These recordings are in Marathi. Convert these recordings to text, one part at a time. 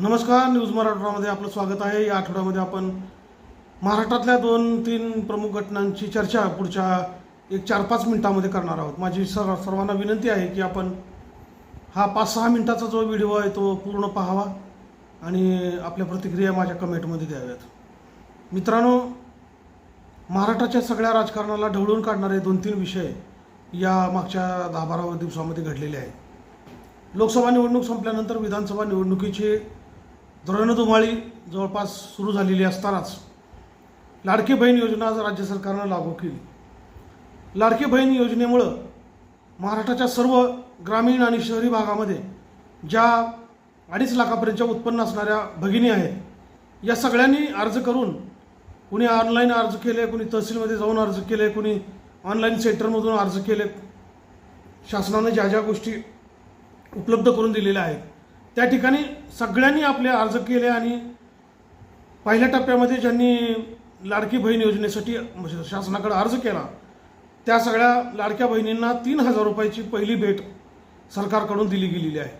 नमस्कार न्यूज मराठवाडामध्ये आपलं स्वागत आहे. या आठवड्यामध्ये आपण महाराष्ट्रातल्या दोन तीन प्रमुख घटनांची चर्चा पुढच्या एक चार पाच मिनिटामध्ये करणार आहोत. माझी सर सर्वांना विनंती आहे की आपण हा पाच सहा मिनिटाचा जो व्हिडिओ आहे तो पूर्ण पाहावा आणि आपल्या प्रतिक्रिया माझ्या कमेंटमध्ये द्याव्यात. मित्रांनो महाराष्ट्राच्या सगळ्या राजकारणाला ढवळून काढणारे दोन तीन विषय या मागच्या दहा बारा दिवसामध्ये घडलेले आहेत. लोकसभा निवडणूक संपल्यानंतर विधानसभा निवडणुकीची धोरणधुमाळी जवळपास सुरू झालेली असतानाच लाडकी बहीण योजना आज राज्य सरकारनं लागू केली. लाडकी बहीण योजनेमुळं महाराष्ट्राच्या सर्व ग्रामीण आणि शहरी भागामध्ये ज्या अडीच लाखापर्यंतच्या उत्पन्न असणाऱ्या भगिनी आहेत या सगळ्यांनी अर्ज करून कुणी ऑनलाईन अर्ज केले कुणी तहसीलमध्ये जाऊन अर्ज केले कुणी ऑनलाईन सेंटरमधून अर्ज केले शासनाने ज्या ज्या गोष्टी उपलब्ध करून दिलेल्या आहेत त्या ठिकाणी सगळ्यांनी आपले अर्ज केले आणि पहिल्या टप्प्यामध्ये ज्यांनी लाडकी बहीण योजनेसाठी शासनाकडे अर्ज केला त्या सगळ्या लाडक्या बहिणींना तीन हजार रुपयाची पहिली भेट सरकारकडून दिली गेलेली आहे.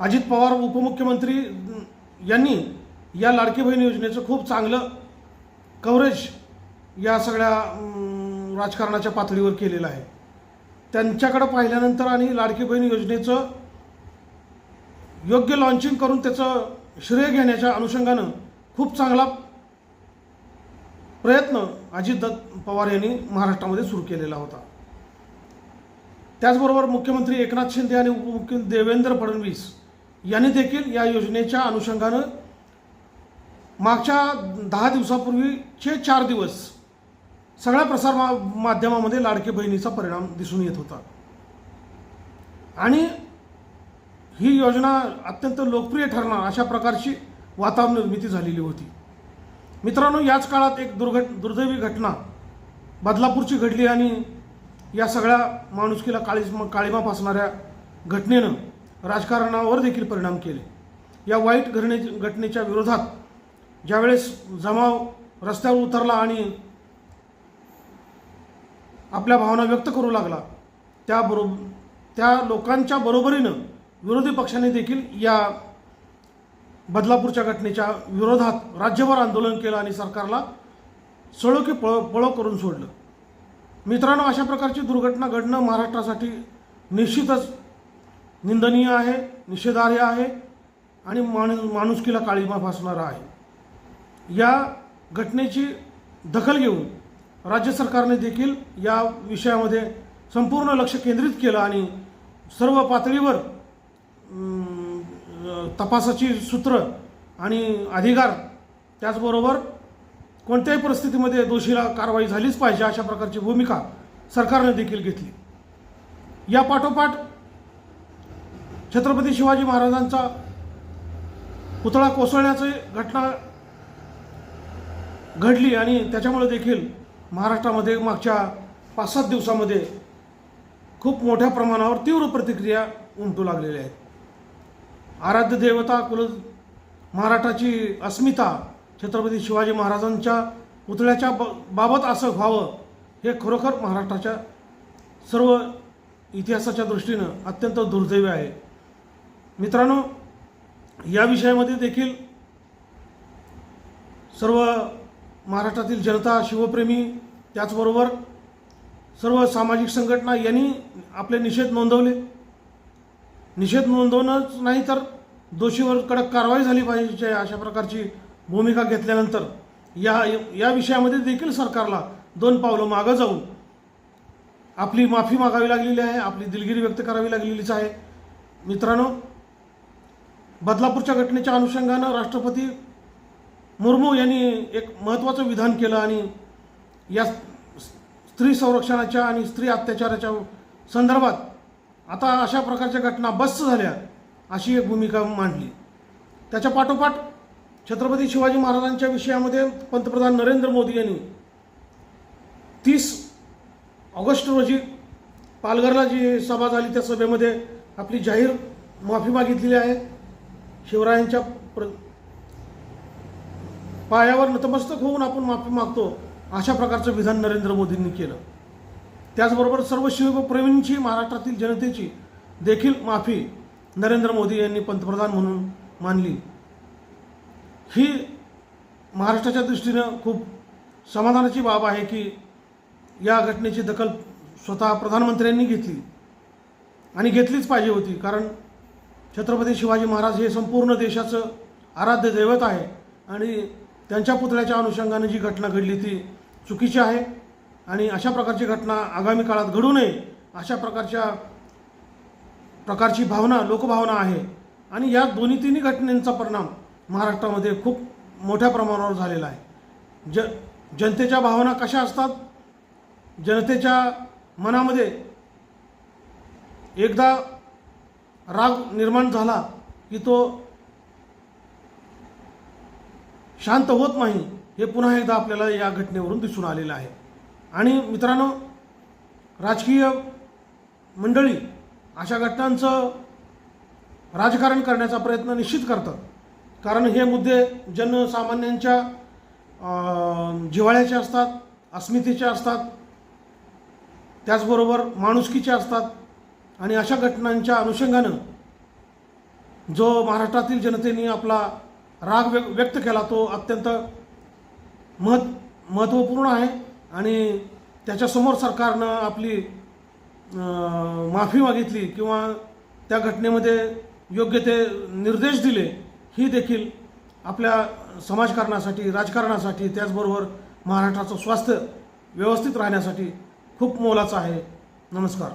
अजित पवार उपमुख्यमंत्री यांनी या लाडकी बहीण योजनेचं खूप चांगलं कव्हरेज या सगळ्या राजकारणाच्या पातळीवर केलेलं आहे. त्यांच्याकडं पाहिल्यानंतर आणि लाडकी बहीण योजनेचं योग्य लॉन्चिंग करून त्याचं श्रेय घेण्याच्या अनुषंगानं खूप चांगला प्रयत्न अजितदत्त पवार यांनी महाराष्ट्रामध्ये सुरू केलेला होता. त्याचबरोबर मुख्यमंत्री एकनाथ शिंदे आणि उपमुख्यमंत्री देवेंद्र फडणवीस यांनी देखील या योजनेच्या अनुषंगानं मागच्या दहा दिवसापूर्वीचे चार दिवस सगळ्या प्रसार मा माध्यमामध्ये लाडके बहिणीचा परिणाम दिसून येत होता. आणि ही योजना अत्यंत लोकप्रिय ठरणार अशा प्रकारची वातावरण निर्मिती झालेली होती. मित्रांनो याच काळात एक दुर्घट दुर्दैवी घटना बदलापूरची घडली आणि या सगळ्या माणुसकीला काळी काळीमा फासणाऱ्या घटनेनं राजकारणावर देखील परिणाम केले. या वाईट घटने घटनेच्या विरोधात ज्यावेळेस जमाव रस्त्यावर उतरला आणि आपल्या भावना व्यक्त करू लागला त्याबरोबर त्या लोकांच्या बरोबरीनं विरोधी पक्षाने देखील या बदलापूरच्या घटनेच्या विरोधात राज्यभर आंदोलन केलं आणि सरकारला सळो की पळो पळो करून सोडलं. मित्रांनो अशा प्रकारची दुर्घटना घडणं महाराष्ट्रासाठी निश्चितच निंदनीय आहे निषेधार्ह आहे आणि माणू माणुसकीला काळीमा फासणारं आहे. या घटनेची दखल घेऊन राज्य सरकारने देखील या विषयामध्ये संपूर्ण लक्ष केंद्रित केलं आणि सर्व पातळीवर तपासाची सूत्र आणि अधिकार त्याचबरोबर कोणत्याही परिस्थितीमध्ये दोषीला कारवाई झालीच पाहिजे अशा प्रकारची भूमिका सरकारने देखील घेतली. या पाठोपाठ छत्रपती शिवाजी महाराजांचा पुतळा कोसळण्याची घटना घडली आणि त्याच्यामुळे देखील महाराष्ट्रामध्ये मागच्या पाच सात दिवसामध्ये खूप मोठ्या प्रमाणावर तीव्र प्रतिक्रिया उमटू लागलेल्या आहेत. आराध्य देवता कुल महाराष्ट्राची अस्मिता छत्रपती शिवाजी महाराजांच्या पुतळ्याच्या ब बाबत असं व्हावं हे खरोखर महाराष्ट्राच्या सर्व इतिहासाच्या दृष्टीनं अत्यंत दुर्दैवी आहे. मित्रांनो या विषयामध्ये देखील सर्व महाराष्ट्रातील जनता शिवप्रेमी त्याचबरोबर सर्व सामाजिक संघटना यांनी आपले निषेध नोंदवले. निषेध नोंदवणंच नाही तर दोषीवर कडक कारवाई झाली पाहिजे अशा प्रकारची भूमिका घेतल्यानंतर. या या विषयामध्ये देखील सरकारला दोन पावलं मागं जाऊन आपली माफी मागावी लागलेली आहे आपली दिलगिरी व्यक्त करावी लागलेलीच आहे. मित्रांनो बदलापूरच्या घटनेच्या अनुषंगानं राष्ट्रपती मुर्मू यांनी एक महत्त्वाचं विधान केलं आणि या स्त्री संरक्षणाच्या आणि स्त्री अत्याचाराच्या संदर्भात आता अशा प्रकारच्या घटना बस झाल्या अशी एक भूमिका मांडली. त्याच्या पाठोपाठ छत्रपती शिवाजी महाराजांच्या विषयामध्ये पंतप्रधान नरेंद्र मोदी यांनी तीस ऑगस्ट रोजी पालघरला जी सभा झाली त्या सभेमध्ये आपली जाहीर माफी मागितलेली आहे. शिवरायांच्या प्र पायावर नतमस्तक होऊन आपण माफी मागतो अशा प्रकारचं विधान नरेंद्र मोदींनी केलं. त्याचबरोबर सर्व शिवप्रेमींची महाराष्ट्रातील जनतेची देखील माफी नरेंद्र मोदी यांनी पंतप्रधान म्हणून मानली. ही महाराष्ट्राच्या दृष्टीनं खूप समाधानाची बाब आहे की या घटनेची दखल स्वतः प्रधानमंत्र्यांनी घेतली. आणि घेतलीच पाहिजे होती कारण छत्रपती शिवाजी महाराज हे संपूर्ण देशाचं आराध्य दैवत आहे. आणि त्यांच्या पुतळ्याच्या अनुषंगाने जी घटना घडली ती चुकीची आहे. आणि अशा प्रकारची घटना आगामी काळात घडू नये अशा प्रकारच्या प्रकारची भावना लोकभावना आहे. आणि या दोन्ही तिन्ही घटनेंचा परिणाम महाराष्ट्रामध्ये खूप मोठ्या प्रमाणावर झालेला आहे. ज जनतेच्या भावना कशा असतात? जनतेच्या मनामध्ये एकदा राग निर्माण झाला की तो शांत होत नाही हे पुन्हा एकदा आपल्याला या घटनेवरून दिसून आलेलं आहे. आणि मित्रांनो राजकीय मंडळी अशा घटनांचं राजकारण करण्याचा प्रयत्न निश्चित करतात. कारण हे मुद्दे जनसामान्यांच्या जिव्हाळ्याचे असतात अस्मितेचे असतात. त्याचबरोबर माणुसकीचे असतात. आणि अशा घटनांच्या अनुषंगानं जो महाराष्ट्रातील जनतेने आपला राग व्य व्यक्त केला तो अत्यंत महत् महत्त्वपूर्ण आहे. आणि त्याच्यासमोर सरकारनं आपली माफी मागितली किंवा त्या घटनेमध्ये योग्य ते निर्देश दिले ही देखील आपल्या समाजकारणासाठी राजकारणासाठी त्याचबरोबर महाराष्ट्राचं स्वास्थ्य व्यवस्थित राहण्यासाठी खूप मोलाचं आहे. नमस्कार.